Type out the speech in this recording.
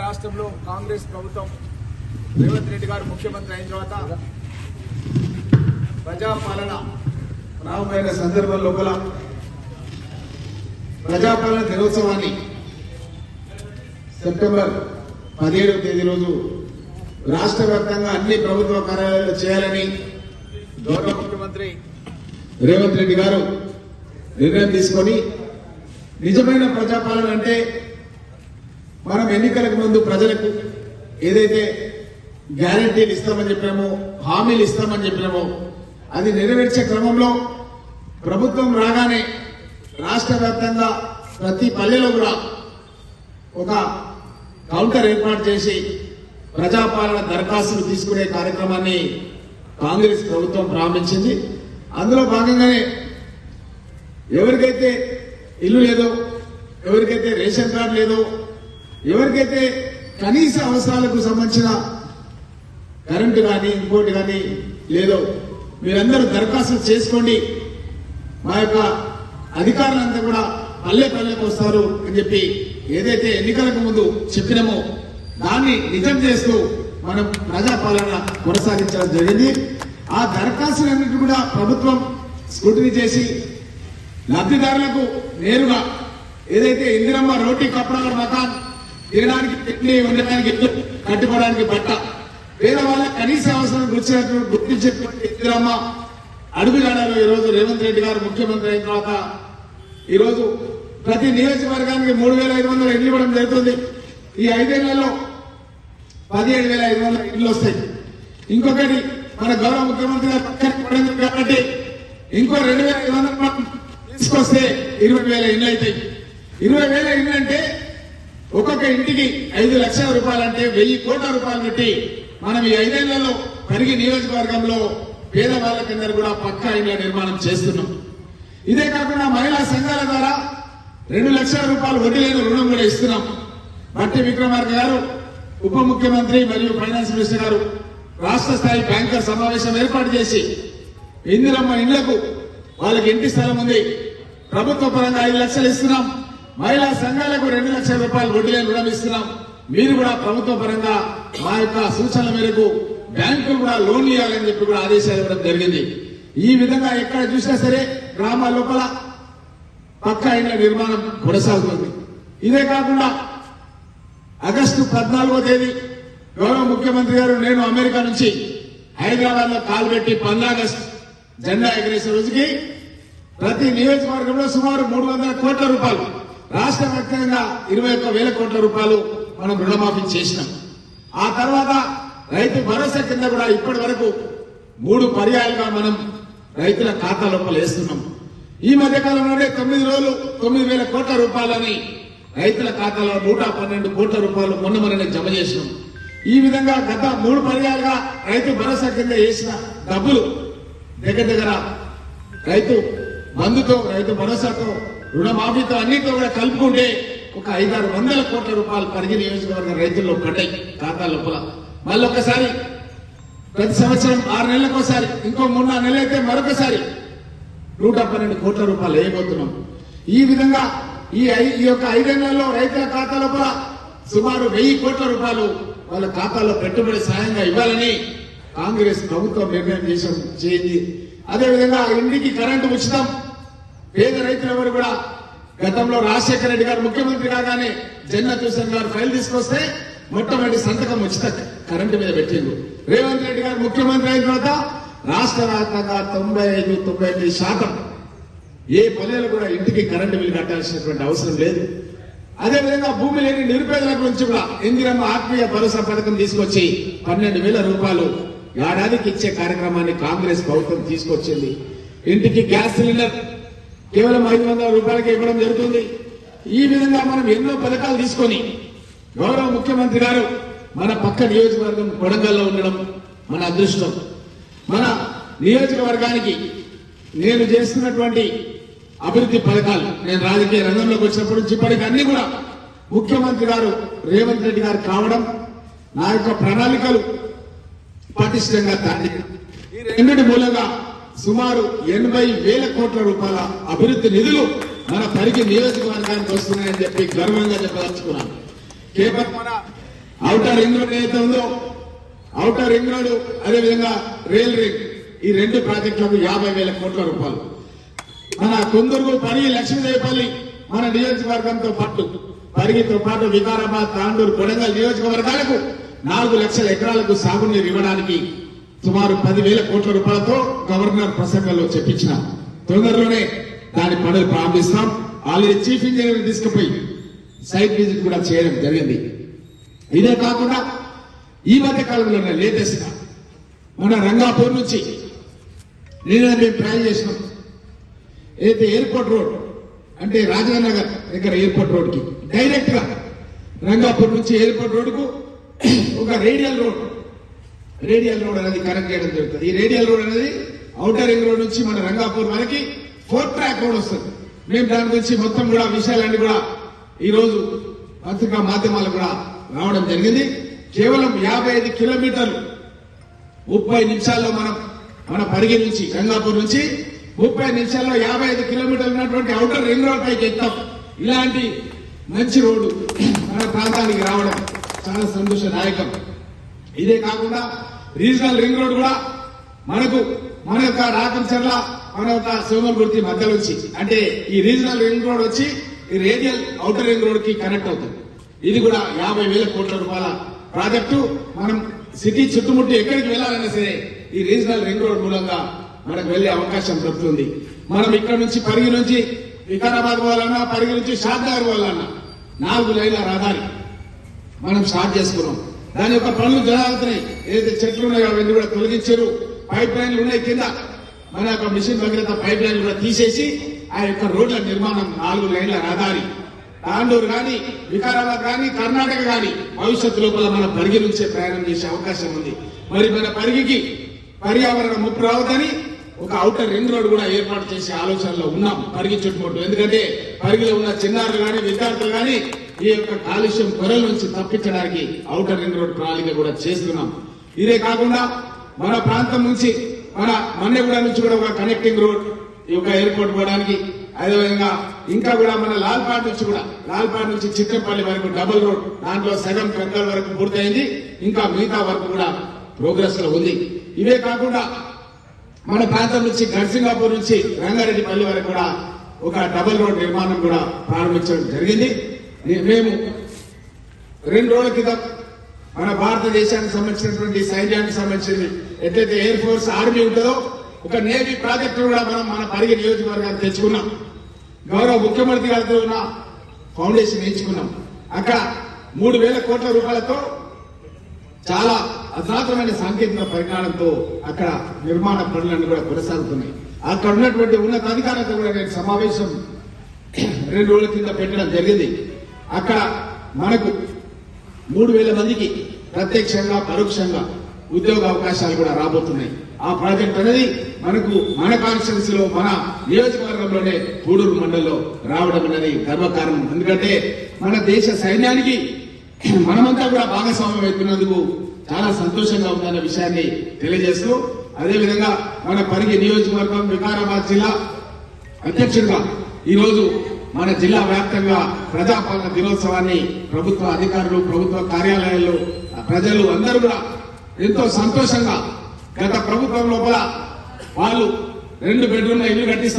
రాష్ట్రంలో కాంగ్రెస్ ప్రభుత్వం రేవంత్ రెడ్డి గారు ముఖ్యమంత్రి అయిన తర్వాత ప్రజాపాలన ప్రారంభమైన సందర్భం లోపల ప్రజాపాలన దినోత్సవాన్ని సెప్టెంబర్ పదిహేడవ తేదీ రోజు రాష్ట్ర వ్యాప్తంగా అన్ని ప్రభుత్వ కార్యాలయాలు చేయాలని గౌరవ ముఖ్యమంత్రి రేవంత్ రెడ్డి గారు నిర్ణయం తీసుకొని నిజమైన ప్రజాపాలన అంటే మనం ఎన్నికలకు ముందు ప్రజలకు ఏదైతే గ్యారంటీలు ఇస్తామని చెప్పామో హామీలు ఇస్తామని చెప్పినామో అది నెరవేర్చే క్రమంలో ప్రభుత్వం రాగానే రాష్ట్ర వ్యాప్తంగా ప్రతి పల్లెలో కూడా ఒక కౌంటర్ ఏర్పాటు చేసి ప్రజాపాలన దరఖాస్తులు తీసుకునే కార్యక్రమాన్ని కాంగ్రెస్ ప్రభుత్వం ప్రారంభించింది. అందులో భాగంగానే ఎవరికైతే ఇల్లు లేదో ఎవరికైతే రేషన్ కార్డు లేదో ఎవరికైతే కనీస అవసరాలకు సంబంధించిన కరెంటు కానీ ఇంకోటి కానీ లేదో మీరందరూ దరఖాస్తు చేసుకోండి. మా యొక్క అధికారులంతా కూడా పల్లె పల్లెకు వస్తారు అని చెప్పి ఏదైతే ఎన్నికలకు ముందు చెప్పినామో దాన్ని నిజం చేస్తూ మనం ప్రజాపాలన కొనసాగించడం జరిగింది. ఆ దరఖాస్తులన్నిటి కూడా ప్రభుత్వం స్క్రూటినీ చేసి లబ్ధిదారులకు నేరుగా ఏదైతే ఇందిరమ్మ రోటీ కప్పడాల మకాన్ తినడానికి తిండి ఉండడానికి ఇల్లు కట్టుకోవడానికి బట్ట. వేరే వాళ్ళ కనీస అవసరం గుర్తించినటువంటి గుర్తించేటువంటి ఇందిరమ్మ అడుగుజాడలో ఈ రోజు రేవంత్ రెడ్డి గారు ముఖ్యమంత్రి అయిన తర్వాత ఈరోజు ప్రతి నియోజకవర్గానికి మూడు వేల ఐదు వందల ఇల్లు ఇవ్వడం జరుగుతుంది. ఈ ఐదేళ్ళలో పదిహేడు వేల ఐదు వందల ఇల్లు వస్తాయి. ఇంకొకటి మన గౌరవ ముఖ్యమంత్రి గారు పక్కన పడింది కాబట్టి ఇంకో రెండు వేల ఐదు వందలు మనం తీసుకొస్తే ఇరవై వేల ఇల్లు అవుతాయి. ఇరవై వేల ఇల్లు అంటే ఒక్కొక్క ఇంటికి ఐదు లక్షల రూపాయలు అంటే వెయ్యి కోట్ల రూపాయలు పెట్టి మనం ఈ ఐదేళ్ళలో పరిగి నియోజకవర్గంలో పేదవాళ్ళకందరూ కూడా పక్కా ఇళ్ళ నిర్మాణం చేస్తున్నాం. ఇదే కాకుండా మహిళా సంఘాల ద్వారా రెండు లక్షల రూపాయలు వడ్డీ లేని రుణం కూడా ఇస్తున్నాం. మట్టి విక్రమార్క గారు ఉప ముఖ్యమంత్రి మరియు ఫైనాన్స్ మినిస్టర్ గారు రాష్ట్ర స్థాయి బ్యాంకర్ సమావేశం ఏర్పాటు చేసి ఇందిరమ్మ ఇండ్లకు వాళ్ళకి ఇంటి స్థలం ఉంది. ప్రభుత్వ పరంగా ఐదు లక్షలు ఇస్తున్నాం. మహిళా సంఘాలకు రెండు లక్షల రూపాయలు వడ్డీ రుణం ఇస్తున్నాం మీరు కూడా ప్రభుత్వ పరంగా మా యొక్క సూచనల మేరకు బ్యాంకులు కూడా లోన్లు ఇవ్వాలని చెప్పి కూడా ఆదేశాలు ఇవ్వడం జరిగింది. ఈ విధంగా ఎక్కడ చూసినా సరే గ్రామాల లోపల పక్కా ఇళ్ళ నిర్మాణం కొనసాగుతుంది. ఇదే కాకుండా ఆగస్టు పద్నాలుగో తేదీ గౌరవ ముఖ్యమంత్రి గారు నేను అమెరికా నుంచి హైదరాబాద్లో కాలు పెట్టి జెండా ఎగరేసే రోజుకి ప్రతి నియోజకవర్గంలో సుమారు మూడు వందల కోట్ల రూపాయలు రాష్ట్ర వ్యాప్తంగా ఇరవై ఒక్క వేల కోట్ల రూపాయలు మనం రుణమాఫీ చేసినాం. ఆ తర్వాత రైతు భరోసా కింద కూడా ఇప్పటి వరకు మూడు పర్యాయాలుగా మనం రైతుల ఖాతా లోపల వేస్తున్నాం. ఈ మధ్య కాలంలోనే తొమ్మిది రోజులు తొమ్మిది వేల కోట్ల రూపాయలని రైతుల ఖాతాలో నూట పన్నెండు కోట్ల రూపాయలు మొన్న మొన్న జమ చేసినాం. ఈ విధంగా గత మూడు పర్యాలుగా రైతు భరోసా కింద వేసిన డబ్బులు దగ్గర దగ్గర రైతు బంధుతో రైతు భరోసాతో రుణమాఫీతో అన్నిటితో కూడా కలుపుకుంటే ఒక ఐదారు వందల కోట్ల రూపాయలు పరిగి నియోజకవర్గ రైతుల్లో కట్టాయి ఖాతా లోపల. మళ్ళీ ఒకసారి ప్రతి సంవత్సరం ఆరు నెలలకు ఒకసారి ఇంకో మూడు నాలుగు నెలలు అయితే మరొకసారి నూట పన్నెండు కోట్ల రూపాయలు వేయబోతున్నాం. ఈ విధంగా ఈ ఈ యొక్క ఐదేళ్ళలో రైతుల ఖాతా లోపల సుమారు వెయ్యి కోట్ల రూపాయలు వాళ్ళ ఖాతాలో పెట్టుబడి సాయంగా ఇవ్వాలని కాంగ్రెస్ ప్రభుత్వం నిర్ణయం చేసి చేయింది అదేవిధంగా ఇంటికి కరెంటు ఉచితం పేద రైతులు ఎవరు కూడా గతంలో రాజశేఖర రెడ్డి గారు ముఖ్యమంత్రి కాగానే జన్నత్ హుసేన్ గారు ఫైల్ తీసుకొస్తే మొట్టమొదటి సంతకం ఉచిత కరెంటు మీద పెట్టిండు. రేవంత్ రెడ్డి గారు ముఖ్యమంత్రి అయిన తర్వాత రాష్ట్ర వ్యాప్తంగా తొంభై ఐదు తొంభై ఎనిమిది శాతం ఏ పల్లెలు కూడా ఇంటికి కరెంటు బిల్లు కట్టాల్సినటువంటి అవసరం లేదు. అదేవిధంగా భూమి లేని నిరుపేదల గురించి కూడా ఇందిరమ్మ ఆత్మీయ భరోసా పథకం తీసుకొచ్చి పన్నెండు వేల రూపాయలు ఏడాదికి ఇచ్చే కార్యక్రమాన్ని కాంగ్రెస్ ప్రభుత్వం తీసుకొచ్చింది. ఇంటికి గ్యాస్ సిలిండర్ కేవలం ఐదు వందల రూపాయలకి ఇవ్వడం జరుగుతుంది. ఈ విధంగా మనం ఎన్నో పథకాలు తీసుకొని గౌరవ ముఖ్యమంత్రి గారు మన పక్క నియోజకవర్గం కొడంగల్లో ఉండడం మన అదృష్టం. మన నియోజకవర్గానికి నేను చేస్తున్నటువంటి అభివృద్ధి పథకాలు నేను రాజకీయ రంగంలోకి వచ్చినప్పటి నుంచి ఇప్పటికి అన్ని కూడా ముఖ్యమంత్రి గారు రేవంత్ రెడ్డి గారు కావడం నా యొక్క ప్రణాళికలు పటిష్టంగా తాండి ఈ రెండింటి మూలంగా సుమారు ఎనభై వేల కోట్ల రూపాయల అభివృద్ధి నిధులు మన పరిగి నియోజకవర్గానికి వస్తున్నాయని చెప్పి గర్వంగా చెప్పదలుచుకున్నాను. కేవలం మన ఔటర్ రింగ్ రోడ్ ఏదైతే ఉందో ఔటర్ రింగ్ రోడ్ అదేవిధంగా రైల్ రింగ్ ఈ రెండు ప్రాజెక్టులకు యాభై వేల కోట్ల రూపాయలు. మన కొందరు పరిగి లక్ష్మీదేవిపల్లి మన నియోజకవర్గంతో పాటు పరిగితో పాటు వికారాబాద్ తాండూరు కొడంగల్ నియోజకవర్గాలకు నాలుగు లక్షల ఎకరాలకు సాగునీరు ఇవ్వడానికి సుమారు పదివేల కోట్ల రూపాయలతో గవర్నర్ ప్రసంగంలో చెప్పించిన తొందరలోనే దాని పనులు ప్రారంభిస్తాం. ఆల్రెడీ చీఫ్ ఇంజనీర్ తీసుకుపోయి సైట్ విజిట్ కూడా చేయడం జరిగింది. ఇదే కాకుండా ఈ మధ్య కాలంలో లేటెస్ట్గా మన రంగాపూర్ నుంచి నేను మేము ట్రై చేసినాం. ఏదైతే ఎయిర్పోర్ట్ రోడ్ అంటే రాజేంద్ర నగర్ దగ్గర ఎయిర్పోర్ట్ రోడ్కి డైరెక్ట్గా రంగాపూర్ నుంచి ఎయిర్పోర్ట్ రోడ్కు ఒక రేడియల్ రోడ్ రేడియల్ రోడ్ అనేది కనెక్ట్ చేయడం జరుగుతుంది. ఈ రేడియల్ రోడ్ అనేది ఔటర్ రింగ్ రోడ్ నుంచి మన రంగాపూర్ వరకు ఫోర్ ట్రాక్ రోడ్ వస్తుంది. మేము దాని గురించి మొత్తం కూడా విషయాలన్నీ కూడా ఈ రోజు పత్రికా మాధ్యమాలు కూడా రావడం జరిగింది. కేవలం యాభై ఐదు కిలోమీటర్లు ముప్పై నిమిషాల్లో మనం మన పరిగి నుంచి గంగాపూర్ నుంచి ముప్పై నిమిషాల్లో యాభై ఐదు కిలోమీటర్లు ఉన్నటువంటి అవుటర్ రింగ్ రోడ్ పైకి ఎక్కుతాం. ఇలాంటి మంచి రోడ్డు మన ప్రాంతానికి రావడం చాలా సంతోషదాయకం. ఇదే కాకుండా రీజనల్ రింగ్ రోడ్ కూడా మనకు మన యొక్క రాకంచర్ల మన యొక్క సోమల్గుర్తి మధ్యలో వచ్చి అంటే ఈ రీజనల్ రింగ్ రోడ్ వచ్చి ఈ రేడియల్ అవుటర్ రింగ్ రోడ్కి కనెక్ట్ అవుతుంది. ఇది కూడా యాభై వేల కోట్ల రూపాయల ప్రాజెక్టు. మనం సిటీ చుట్టుముట్టు ఎక్కడికి వెళ్ళాలన్నా సరే ఈ రీజనల్ రింగ్ రోడ్ మూలంగా మనకు వెళ్ళే అవకాశం దొరుకుతుంది. మనం ఇక్కడ నుంచి పరిగి నుంచి వికారాబాద్ పోవాలన్నా పరిగి నుంచి షాద్నగర్ పోవాలన్నా నాలుగు లైన్ల రహదారి మనం స్టార్ట్ చేసుకున్నాం. దాని యొక్క పనులు జరుగుతున్నాయి ఏదైతే చెట్లు ఉన్నాయో అవన్నీ కూడా తొలగించారు. పైప్ లైన్లు ఉన్నాయి కింద. మన యొక్క మిషన్ భగీరథ పైప్ లైన్ కూడా తీసేసి ఆ యొక్క రోడ్ల నిర్మాణం నాలుగు లైన్ల రహదారి. తాండూరు గాని వికారాబాద్ గాని కర్ణాటక గాని భవిష్యత్తు లోపల మన పరిగి నుంచే ప్రయాణం చేసే అవకాశం ఉంది. మరి మన పరిగికి పర్యావరణ ముప్పు రావద్దని ఒక అవుటర్ రింగ్ రోడ్ కూడా ఏర్పాటు చేసే ఆలోచనలో ఉన్నాం పరిగి చుట్టుముట్టు. ఎందుకంటే పరిగిలో ఉన్న చిన్నారులు గాని విద్యార్థులు కానీ ఈ యొక్క కాలుష్యం పొరల నుంచి తప్పించడానికి ఔటర్ రింగ్ రోడ్ ప్రణాళిక కూడా చేస్తున్నాం. ఇదే కాకుండా మన ప్రాంతం నుంచి మన మన్నెగూడ నుంచి కూడా ఒక కనెక్టింగ్ రోడ్ ఈ యొక్క ఎయిర్పోర్ట్ పోవడానికి అదేవిధంగా ఇంకా కూడా మన లాల్పాడ్ నుంచి కూడా లాల్పాడ్ నుంచి చిక్కపల్లి వరకు డబుల్ రోడ్ దాంట్లో సగం పెద్దల వరకు పూర్తయింది. ఇంకా మిగతా వరకు కూడా ప్రోగ్రెస్లో ఉంది. ఇవే కాకుండా మన ప్రాంతం నుంచి గడ్సింగాపూర్ నుంచి రంగారెడ్డిపల్లి వరకు కూడా ఒక డబుల్ రోడ్ నిర్మాణం కూడా ప్రారంభించడం జరిగింది. మేము రెండు రోజుల క్రితం మన భారతదేశానికి సంబంధించినటువంటి సైన్యానికి సంబంధించింది ఎట్లయితే ఎయిర్ ఫోర్స్ ఆర్మీ ఉంటుందో ఒక నేవీ ప్రాజెక్టు కూడా మనం మన పరిగె నియోజకవర్గాన్ని తెచ్చుకున్నాం. గౌరవ ముఖ్యమంత్రి గారితో ఉన్న ఫౌండేషన్ ఎంచుకున్నాం అక్కడ మూడు వేల కోట్ల రూపాయలతో చాలా అధునాతనమైన సాంకేతిక పరిజ్ఞానంతో అక్కడ నిర్మాణ పనులన్నీ కూడా కొనసాగుతున్నాయి. అక్కడ ఉన్నటువంటి ఉన్నత అధికారులతో కూడా నేను సమావేశం రెండు రోజుల కింద పెట్టడం జరిగింది. అక్కడ మనకు మూడు వేల మందికి ప్రత్యక్షంగా పరోక్షంగా ఉద్యోగ అవకాశాలు కూడా రాబోతున్నాయి. ఆ ప్రాజెక్ట్ అనేది మనకు మన కాన్స్టిట్యున్సీ లో మన నియోజకవర్గంలోనే పూడూరు మండలంలో రావడం అనేది గర్వకారణం. ఎందుకంటే మన దేశ సైన్యానికి మనమంతా కూడా భాగస్వామ్యం అవుతున్నందుకు చాలా సంతోషంగా ఉందన్న విషయాన్ని తెలియజేస్తూ అదేవిధంగా మన పరిగి నియోజకవర్గం వికారాబాద్ జిల్లా అధ్యక్షుడిగా ఈరోజు మన జిల్లా వ్యాప్తంగా ప్రజాపాలన దినోత్సవాన్ని ప్రభుత్వ అధికారులు ప్రభుత్వ కార్యాలయాలు ప్రజలు అందరూ కూడా ఎంతో సంతోషంగా గత ప్రభుత్వం లోపల వాళ్ళు రెండు బెడ్రూమ్ల ఇల్లు కట్టిస్తారు